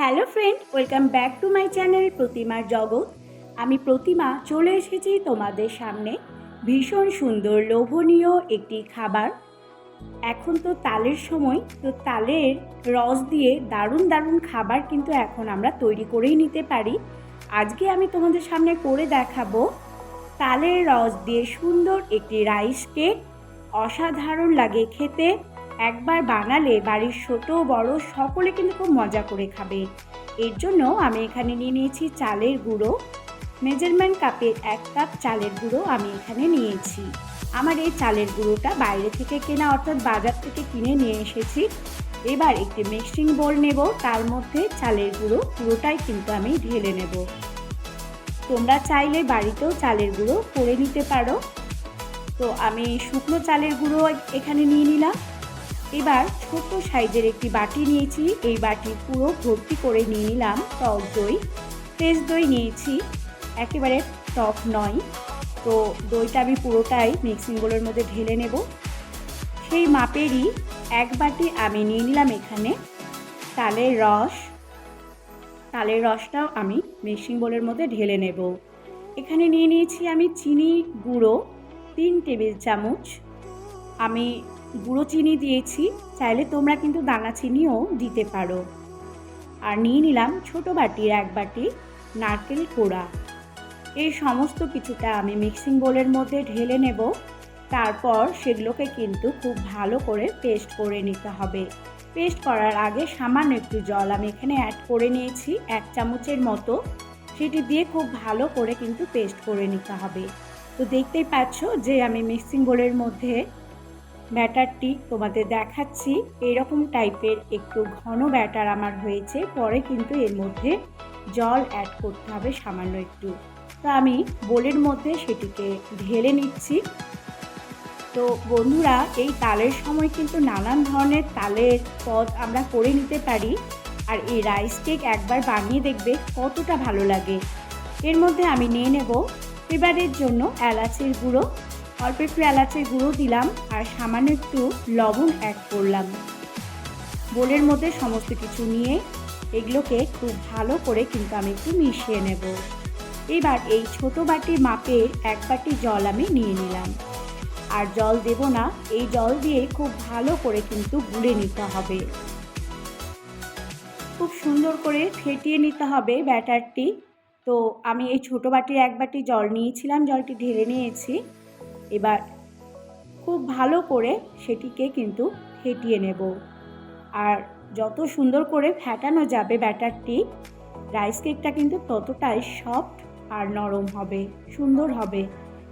Hello friend, welcome back to my channel প্রতিমার জগৎ। আমি প্রতিমা, চলে এসেছি তোমাদের সামনে। ভীষণ সুন্দর, লোভনীয় একটি খাবার। এখন তো তালের সময়, তো তালের রস দিয়ে দারুণ দারুণ খাবার কিন্তু এখন আমরা তৈরি করেই নিতে পারি। আজকে আমি তোমাদের সামনে করে দেখাবো তালের রস দিয়ে সুন্দর একটি রাইস কেক। অসাধারণ লাগে খেতে। একবার বানালে বাড়ির ছোট, বড় সকলে কিন্তু খুব মজা করে খাবে। এর জন্য আমি এখানে নিয়ে নিয়েছি চালের গুঁড়ো। মেজারমেন্ট কাপের এক কাপ চালের গুঁড়ো আমি এখানে নিয়েছি। আমার এই চালের গুঁড়োটা বাইরে থেকে কেনা, অর্থাৎ বাজার থেকে কিনে নিয়ে এসেছি। এবার একটি মিক্সিং বোল নেব, তার মধ্যে চালের গুঁড়ো পুরোটাই কিন্তু আমি ঢেলে নেব। তোমরা চাইলে বাড়িতেও চালের গুঁড়ো করে নিতে পারো। তো আমি শুকনো চালের গুঁড়ো এখানে নিয়ে নিলাম। এবার ছোট সাইজের একটি বাটি নিয়েছি। এই বাটি পুরো ভর্তি করে নিয়ে নিলাম। টক দই, ফ্রেশ দই নিয়েছি। একেবারে টক নয়। তো দইটা আমি পুরোটাই মিক্সিং বোলের মধ্যে ঢেলে নেব। সেই মাপেরই এক বাটি আমি নিয়ে নিলাম এখানে তালের রস। তালের রসটাও আমি মিক্সিং বোলের মধ্যে ঢেলে নেব। এখানে নিয়ে নিয়েছি আমি চিনি গুঁড়ো, তিন টেবিল চামচ। আমি গুঁড়ো চিনি দিয়েছি, চাইলে তোমরা কিন্তু দানা চিনিও দিতে পারো। আর নিয়ে নিলাম ছোট বাটির এক বাটি নারকেল কোড়া। এই সমস্ত কিছুটা আমি মিক্সিং বোলের মধ্যে ঢেলে নেব। তারপর সেগুলোকে কিন্তু খুব ভালো করে পেস্ট করে নিতে হবে। পেস্ট করার আগে সামান্য একটু জল আমি এখানে অ্যাড করে নিয়েছি, এক চামচের মতো। সেটি দিয়ে খুব ভালো করে কিন্তু পেস্ট করে নিতে হবে। তো দেখতেই পাচ্ছ যে আমি মিক্সিং বোলের মধ্যে ব্যাটারটি তোমাদের দেখাচ্ছি। এরকম টাইপের একটু ঘন ব্যাটার আমার হয়েছে। পরে কিন্তু এর মধ্যে জল অ্যাড করতে হবে সামান্য একটু। তো আমি বোলের মধ্যে সেটিকে ঢেলে নিচ্ছি। তো বন্ধুরা, এই তালের সময় কিন্তু নানান ধরনের তালের পদ আমরা করে নিতে পারি। আর এই রাইস কেক একবার বানিয়ে দেখবে কতটা ভালো লাগে। এর মধ্যে আমি নিয়ে নেব ফ্লেভারের জন্য এলাচের গুঁড়ো। অল্প একটু এলাচের গুঁড়ো দিলাম আর সামান্য একটু লবণ অ্যাড করলাম। বোলের মধ্যে সমস্ত কিছু নিয়ে এগুলোকে খুব ভালো করে কিন্তু আমি একটু মিশিয়ে নেব। এবার এই ছোট বাটির মাপে এক বাটি জল আমি নিয়ে নিলাম। আর জল দেব না, এই জল দিয়ে খুব ভালো করে কিন্তু গুলে নিতে হবে। খুব সুন্দর করে ফেটিয়ে নিতে হবে ব্যাটারটি। তো আমি এই ছোট বাটির এক বাটি জল নিয়েছিলাম, জলটি ঢেলে নিয়েছি। এবার খুব ভালো করে সেটিকে কিন্তু ফেটিয়ে নেব। আর যত সুন্দর করে ফেটানো যাবে ব্যাটারটি, রাইস কেকটা কিন্তু ততটাই সফট আর নরম হবে, সুন্দর হবে।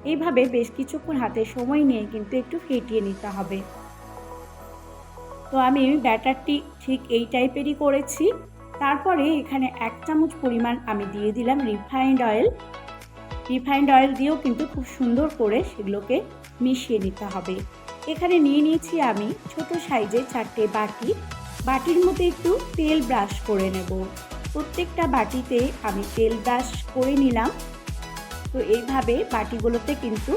এইভাবে বেশ কিছুক্ষণ হাতে সময় নিয়ে কিন্তু একটু ফেটিয়ে নিতে হবে। তো আমি ব্যাটারটি ঠিক এই টাইপেরই করেছি। তারপরে এখানে এক চামচ পরিমাণ আমি দিয়ে দিলাম রিফাইন্ড অয়েল। রিফাইন্ড অয়েল দিয়েও কিন্তু খুব সুন্দর করে সেগুলোকে মিশিয়ে নিতে হবে। এখানে নিয়ে নিয়েছি আমি ছোট সাইজের চারটে বাটি। বাটির মধ্যে একটু তেল ব্রাশ করে নেব। প্রত্যেকটা বাটিতে আমি তেল ব্রাশ করে নিলাম। তো এইভাবে বাটিগুলোতে কিন্তু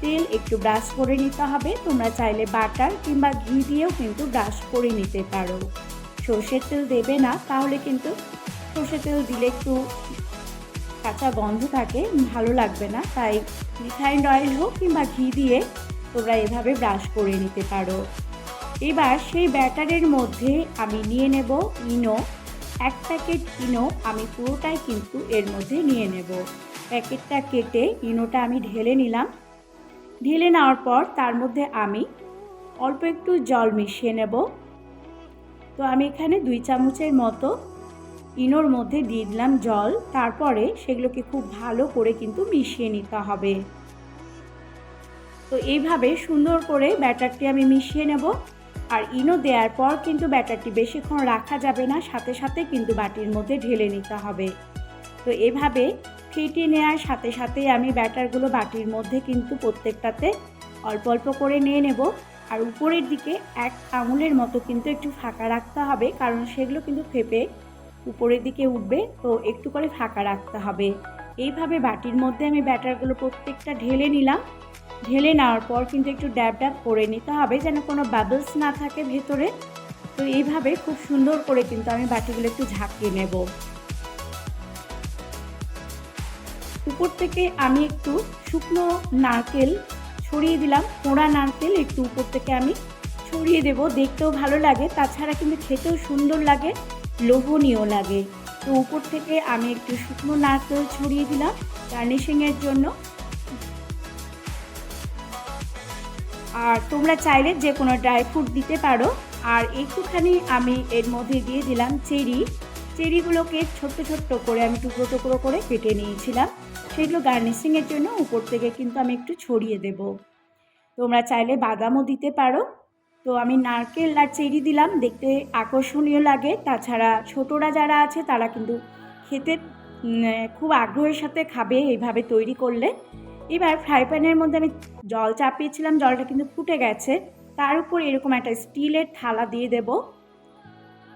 তেল একটু ব্রাশ করে নিতে হবে। তোমরা চাইলে বাটার কিংবা ঘি দিয়েও কিন্তু ব্রাশ করে নিতে পারো। সর্ষের তেল দেবে না, তাহলে কিন্তু সর্ষের তেল দিলে একটু কাঁচা গন্ধ থাকে, ভালো লাগবে না। তাই রিফাইন্ড অয়েল হোক কিংবা ঘি দিয়ে তোমরা এভাবে ব্রাশ করে নিতে পারো। এবার সেই ব্যাটারের মধ্যে আমি নিয়ে নেব ইনো। এক প্যাকেট ইনো আমি পুরোটাই কিন্তু এর মধ্যে নিয়ে নেব। প্যাকেটটা কেটে ইনোটা আমি ঢেলে নিলাম। ঢেলে নেওয়ার পর তার মধ্যে আমি অল্প একটু জল মিশিয়ে নেব। তো আমি এখানে দুই চামচের মতো ইনোর মধ্যে দিয়ে দিলাম জল, তারপরে সেগুলোকে খুব ভালো করে কিন্তু মিশিয়ে নিতে হবে। তো এইভাবে সুন্দর করে ব্যাটারটি আমি মিশিয়ে নেব। আর ইনো দেওয়ার পর কিন্তু ব্যাটারটি বেশিক্ষণ রাখা যাবে না, সাথে সাথে কিন্তু বাটির মধ্যে ঢেলে নিতে হবে। তো এভাবে ফেটিয়ে নেওয়ার সাথে সাথে আমি ব্যাটারগুলো বাটির মধ্যে কিন্তু প্রত্যেকটাতে অল্প অল্প করে নিয়ে নেব। আর উপরের দিকে এক আঙুলের মতো কিন্তু একটু ফাঁকা রাখতে হবে, কারণ সেগুলো কিন্তু ফেপে উপরের দিকে উঠবে, তো একটু করে ফাঁকা রাখতে হবে। এইভাবে বাটির মধ্যে আমি ব্যাটারগুলো প্রত্যেকটা ঢেলে নিলাম। ঢেলে নেওয়ার পর কিন্তু একটু ড্যাব ড্যাব করে নিতে হবে যেন কোনো বাবলস না থাকে ভেতরে। তো এইভাবে খুব সুন্দর করে কিন্তু আমি বাটিগুলো একটু ঝাঁকিয়ে নেব। উপর থেকে আমি একটু শুকনো নারকেল ছড়িয়ে দিলাম। পোড়া নারকেল একটু উপর থেকে আমি ছড়িয়ে দেব। দেখতেও ভালো লাগে, তাছাড়া কিন্তু খেতেও সুন্দর লাগে। লোভনীয় লাগে। তো উপর থেকে আমি একটু শুকনো নারকেল ছড়িয়ে দিলাম গার্নিশিংয়ের জন্য। আর তোমরা চাইলে যে কোনো ড্রাই ফ্রুট দিতে পারো। আর একটুখানি আমি এর মধ্যে দিয়ে দিলাম চেরি। চেরিগুলোকে ছোট্ট ছোট্ট করে আমি টুকরো টুকরো করে কেটে নিয়েছিলাম। সেগুলো গার্নিশিংয়ের জন্য উপর থেকে কিন্তু আমি একটু ছড়িয়ে দেব। তোমরা চাইলে বাদামও দিতে পারো। তো আমি নারকেল আর চেরি দিলাম, দেখতে আকর্ষণীয় লাগে। তাছাড়া ছোটরা যারা আছে, তারা কিন্তু খেতে খুব আগ্রহের সাথে খাবে এইভাবে তৈরি করলে। এবার ফ্রাই প্যানের মধ্যে আমি জল চাপিয়েছিলাম, জলটা কিন্তু ফুটে গেছে। তার উপর এরকম একটা স্টিলের থালা দিয়ে দেব।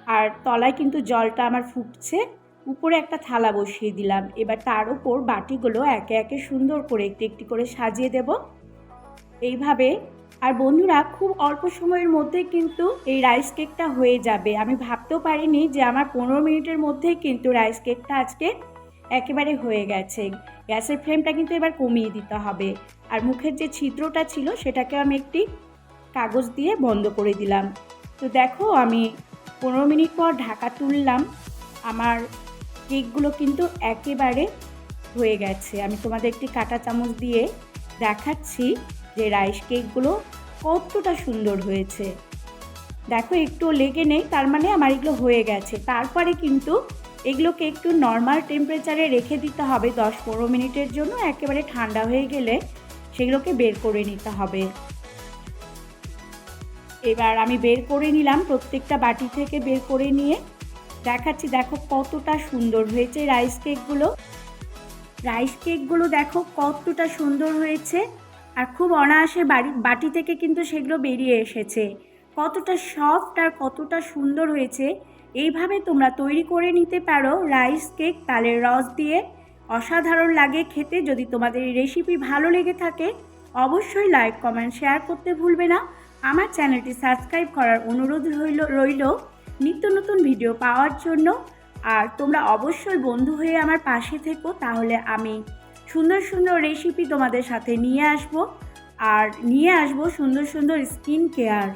আর তলায় কিন্তু জলটা আমার ফুটছে। উপরে একটা থালা বসিয়ে দিলাম। এবার তার উপর বাটিগুলো একে একে সুন্দর করে একটি একটি করে সাজিয়ে দেব। এইভাবে আর বন্ধুরা, খুব অল্প সময়ের মধ্যে কিন্তু এই রাইস কেকটা হয়ে যাবে। আমি ভাবতেও পারিনি যে আমার পনেরো মিনিটের মধ্যেই কিন্তু রাইস কেকটা আজকে একেবারে হয়ে গেছে। গ্যাসের ফ্লেমটা কিন্তু এবার কমিয়ে দিতে হবে। আর মুখের যে ছিদ্রটা ছিল সেটাকে আমি একটি কাগজ দিয়ে বন্ধ করে দিলাম। তো দেখো, আমি পনেরো মিনিট পর ঢাকা তুললাম। আমার কেকগুলো কিন্তু একেবারে হয়ে গেছে। আমি তোমাদের একটি কাটা চামচ দিয়ে দেখাচ্ছি। যে রাইস কেকগুলো কতটা সুন্দর হয়েছে। দেখো, একটু লেগে নেই, তার মানে আমার এগুলো হয়ে গেছে। তারপরে কিন্তু এগুলোকে একটু নর্মাল টেম্পারেচারে রেখে দিতে হবে দশ পনেরো মিনিটের জন্য। একেবারে ঠান্ডা হয়ে গেলে সেগুলোকে বের করে নিতে হবে। এবার আমি বের করে নিলাম প্রত্যেকটা বাটি থেকে বের করে নিয়ে। দেখাচ্ছি, দেখো কতটা সুন্দর হয়েছে রাইস কেকগুলো রাইস কেকগুলো দেখো কতটা সুন্দর হয়েছে। আর খুব অনায়াসে বাড়ি, বাটি থেকে কিন্তু সেগুলো বেরিয়ে এসেছে। কতটা সফট আর কতটা সুন্দর হয়েছে। এইভাবে তোমরা তৈরি করে নিতে পারো রাইস কেক তালের রস দিয়ে। অসাধারণ লাগে খেতে। যদি তোমাদের এই রেসিপি ভালো লেগে থাকে, অবশ্যই লাইক কমেন্ট শেয়ার করতে ভুলবে না। আমার চ্যানেলটি সাবস্ক্রাইব করার অনুরোধ রইল রইল নিত্য নতুন ভিডিও পাওয়ার জন্য। আর তোমরা অবশ্যই বন্ধু হয়ে আমার পাশে থেকো, তাহলে আমি সুন্দর সুন্দর রেসিপি তোমাদের সাথে নিয়ে আসব। আর নিয়ে আসব সুন্দর সুন্দর স্কিন কেয়ার